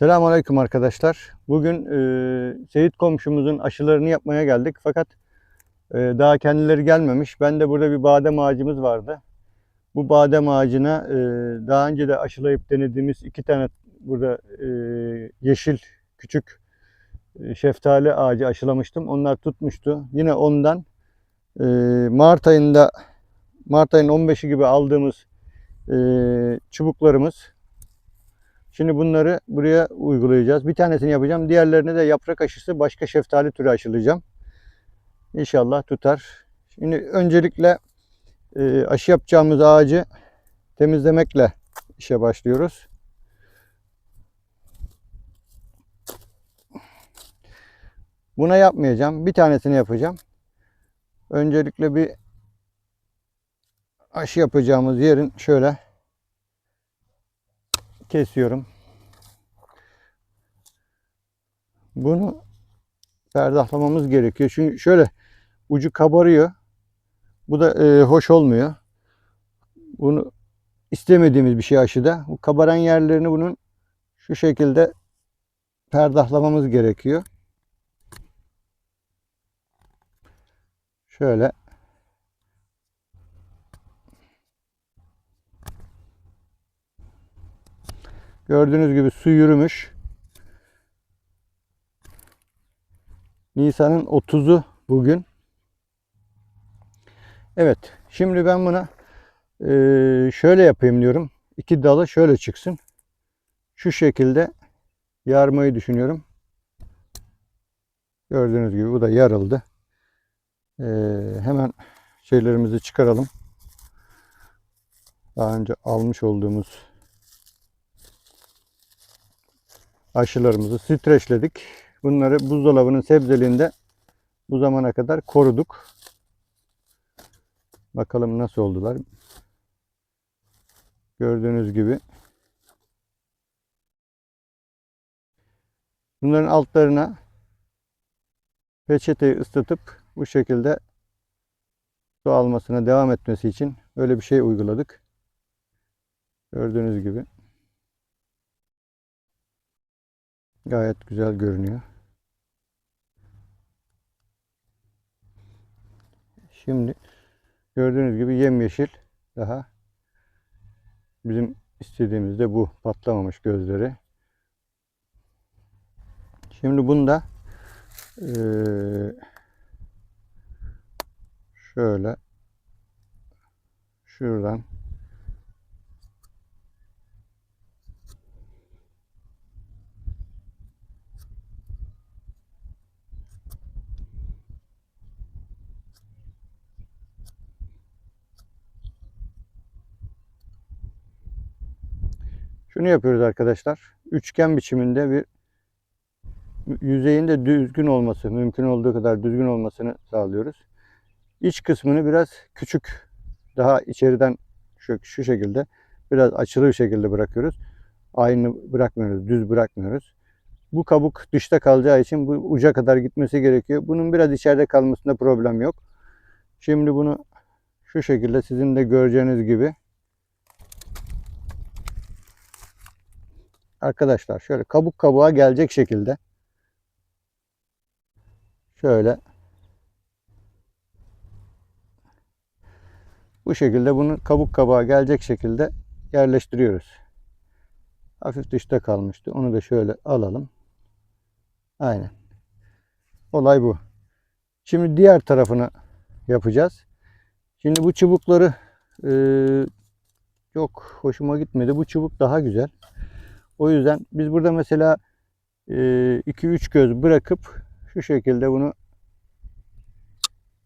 Selamünaleyküm arkadaşlar. Bugün e, Seyit komşumuzun aşılarını yapmaya geldik. Fakat e, daha kendileri gelmemiş. Ben de burada bir badem ağacımız vardı. Bu badem ağacına e, daha önce de aşılayıp denediğimiz iki tane burada e, yeşil küçük e, şeftali ağacı aşılamıştım. Onlar tutmuştu. Yine ondan e, Mart ayında Mart ayının 15'i gibi aldığımız e, çubuklarımız Şimdi bunları buraya uygulayacağız. Bir tanesini yapacağım. Diğerlerini de yaprak aşısı başka şeftali türü aşılayacağım. İnşallah tutar. Şimdi öncelikle e, aşı yapacağımız ağacı temizlemekle işe başlıyoruz. Buna yapmayacağım. Bir tanesini yapacağım. Öncelikle bir aşı yapacağımız yerin şöyle kesiyorum. Bunu ferdahlamamız gerekiyor. Çünkü şöyle ucu kabarıyor. Bu da e, hoş olmuyor. Bunu istemediğimiz bir şey aşıda. Bu kabaran yerlerini bunun şu şekilde ferdahlamamız gerekiyor. Şöyle Gördüğünüz gibi su yürümüş. Nisan'ın 30'u bugün. Evet. Şimdi ben buna eee, şöyle yapayım diyorum. İki dalı şöyle çıksın. Şu şekilde yarmayı düşünüyorum. Gördüğünüz gibi bu da yarıldı. Eee, hemen şeylerimizi çıkaralım. Daha önce almış olduğumuz aşılarımızı streçledik. Bunları buzdolabının sebzeliğinde bu zamana kadar koruduk. Bakalım nasıl oldular. Gördüğünüz gibi. Bunların altlarına peçeteyi ıslatıp bu şekilde su almasına devam etmesi için böyle bir şey uyguladık. Gördüğünüz gibi. Gayet güzel görünüyor. Şimdi gördüğünüz gibi yemyeşil daha bizim istediğimiz de bu patlamamış gözleri. Şimdi bunda eee, şöyle şuradan Şunu yapıyoruz arkadaşlar. Üçgen biçiminde bir yüzeyinde düzgün olması, mümkün olduğu kadar düzgün olmasını sağlıyoruz. İç kısmını biraz küçük, daha içeriden şu, şu şekilde biraz açılı bir şekilde bırakıyoruz. Aynı bırakmıyoruz, düz bırakmıyoruz. Bu kabuk dışta kalacağı için bu uca kadar gitmesi gerekiyor. Bunun biraz içeride kalmasında problem yok. Şimdi bunu şu şekilde sizin de göreceğiniz gibi arkadaşlar şöyle kabuk kabuğa gelecek şekilde şöyle bu şekilde bunu kabuk kabuğa gelecek şekilde yerleştiriyoruz. Hafif dışta kalmıştı. Onu da şöyle alalım. Aynen. Olay bu. Şimdi diğer tarafını yapacağız. Şimdi bu çubukları eee, çok hoşuma gitmedi. Bu çubuk daha güzel. O yüzden biz burada mesela 2-3 göz bırakıp şu şekilde bunu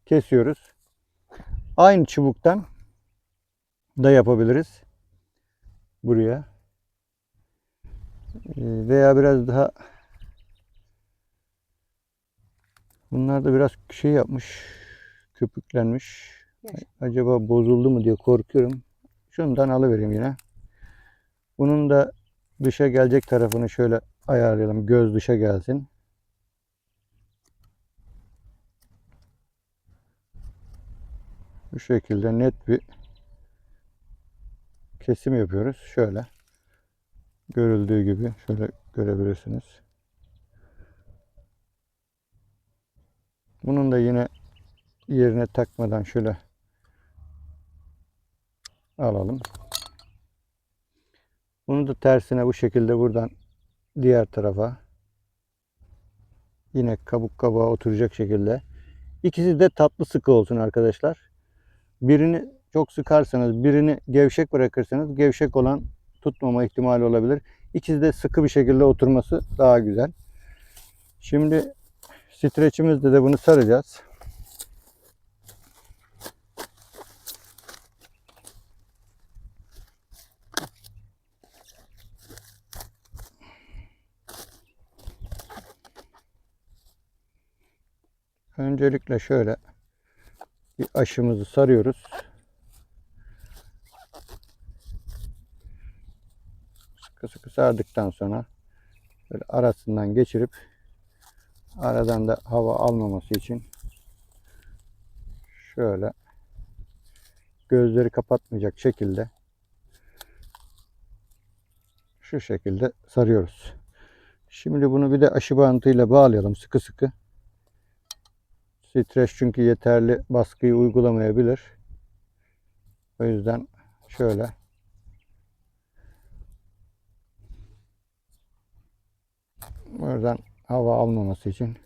kesiyoruz. Aynı çubuktan da yapabiliriz. Buraya. E, Veya biraz daha bunlar da biraz şey yapmış. Köpüklenmiş. Yaş. Acaba bozuldu mu diye korkuyorum. Şundan alıvereyim yine. Bunun da dışa gelecek tarafını şöyle ayarlayalım. Göz dışa gelsin. Bu şekilde net bir kesim yapıyoruz. Şöyle. Görüldüğü gibi şöyle görebilirsiniz. Bunun da yine yerine takmadan şöyle alalım. Bunu da tersine bu şekilde buradan diğer tarafa yine kabuk kabuğa oturacak şekilde. İkisi de tatlı sıkı olsun arkadaşlar. Birini çok sıkarsanız, birini gevşek bırakırsanız gevşek olan tutmama ihtimali olabilir. İkisi de sıkı bir şekilde oturması daha güzel. Şimdi streçimizde de bunu saracağız. Öncelikle şöyle bir aşımızı sarıyoruz. Sıkı sıkı sardıktan sonra böyle arasından geçirip aradan da hava almaması için şöyle gözleri kapatmayacak şekilde şu şekilde sarıyoruz. Şimdi bunu bir de aşı bantıyla bağlayalım sıkı sıkı. Streç çünkü yeterli baskıyı uygulamayabilir. O yüzden şöyle buradan hava almaması için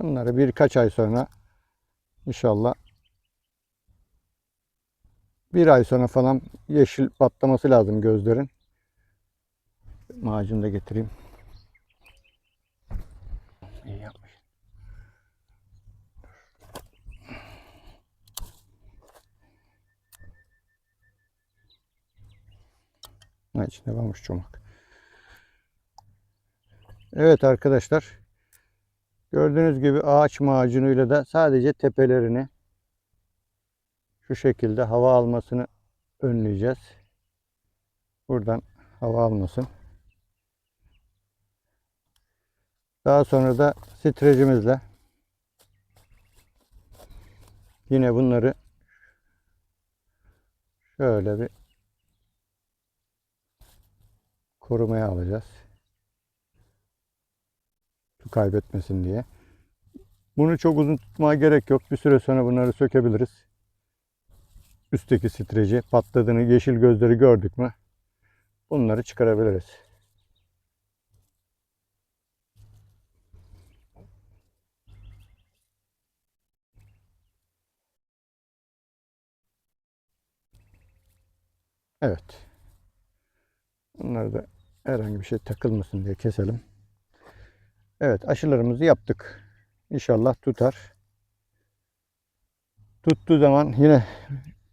bunları birkaç ay sonra inşallah bir ay sonra falan yeşil patlaması lazım gözlerin. Macunu da getireyim. İyi yapmış. Ha, içinde varmış çomak. Evet arkadaşlar. Gördüğünüz gibi ağaç macunuyla da sadece tepelerini şu şekilde hava almasını önleyeceğiz. Buradan hava almasın. Daha sonra da streçimizle yine bunları şöyle bir korumaya alacağız. Su kaybetmesin diye. Bunu çok uzun tutmaya gerek yok. Bir süre sonra bunları sökebiliriz üstteki streci patladığını, yeşil gözleri gördük mü bunları çıkarabiliriz. Evet. Bunları da herhangi bir şey takılmasın diye keselim. Evet aşılarımızı yaptık. İnşallah tutar. Tuttuğu zaman yine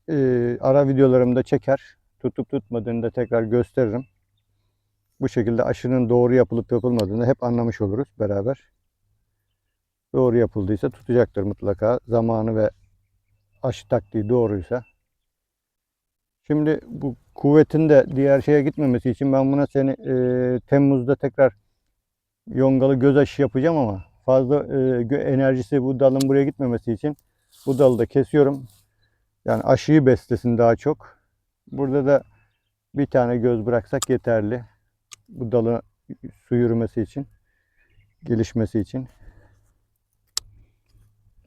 e, ara videolarımda çeker. Tutup tutmadığını da tekrar gösteririm. Bu şekilde aşının doğru yapılıp yapılmadığını hep anlamış oluruz beraber. Doğru yapıldıysa tutacaktır mutlaka. Zamanı ve aşı taktiği doğruysa. Şimdi bu kuvvetin de diğer şeye gitmemesi için ben buna seni e, Temmuz'da tekrar yongalı göz aşı yapacağım ama fazla e, enerjisi bu dalın buraya gitmemesi için bu dalı da kesiyorum. Yani aşıyı beslesin daha çok. Burada da bir tane göz bıraksak yeterli. Bu dalı su yürümesi için, gelişmesi için.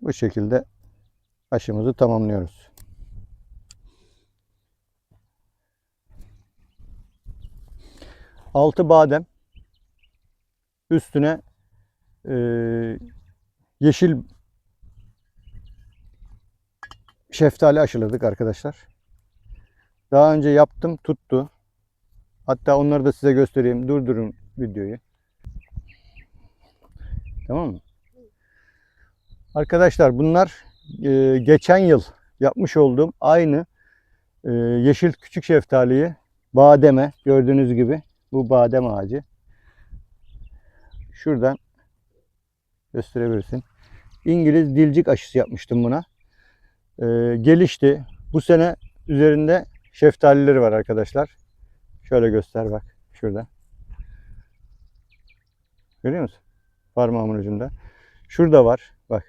Bu şekilde aşımızı tamamlıyoruz. Altı badem üstüne e, yeşil şeftali aşıladık arkadaşlar. Daha önce yaptım tuttu. Hatta onları da size göstereyim. Durdurun videoyu. Tamam mı? Arkadaşlar bunlar e, geçen yıl yapmış olduğum aynı e, yeşil küçük şeftaliyi bademe gördüğünüz gibi bu badem ağacı. Şuradan gösterebilirsin. İngiliz dilcik aşısı yapmıştım buna e, gelişti. Bu sene üzerinde şeftalileri var arkadaşlar. Şöyle göster bak. Şurada. Görüyor musun? Parmağımın ucunda. Şurada var. Bak.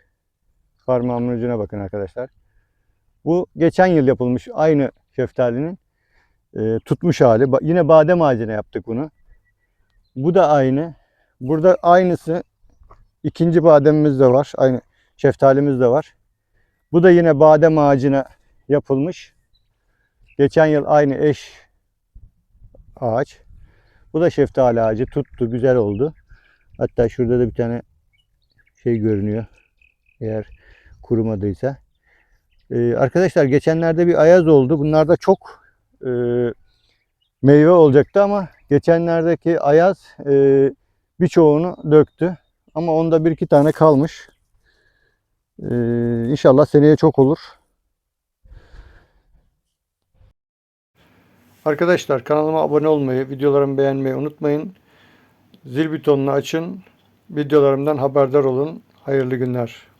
Parmağımın ucuna bakın arkadaşlar. Bu geçen yıl yapılmış aynı şeftalinin e, tutmuş hali. Ba- yine badem ağacına yaptık bunu. Bu da aynı. Burada aynısı ikinci bademimiz de var. Aynı şeftalimiz de var. Bu da yine badem ağacına yapılmış. Geçen yıl aynı eş ağaç. Bu da şeftali ağacı tuttu, güzel oldu. Hatta şurada da bir tane şey görünüyor. Eğer kurumadıysa. Ee, arkadaşlar geçenlerde bir ayaz oldu. Bunlarda çok e, meyve olacaktı ama geçenlerdeki ayaz e, birçoğunu döktü. Ama onda bir iki tane kalmış. Ee, inşallah seneye çok olur. Arkadaşlar kanalıma abone olmayı, videolarımı beğenmeyi unutmayın. Zil butonunu açın. Videolarımdan haberdar olun. Hayırlı günler.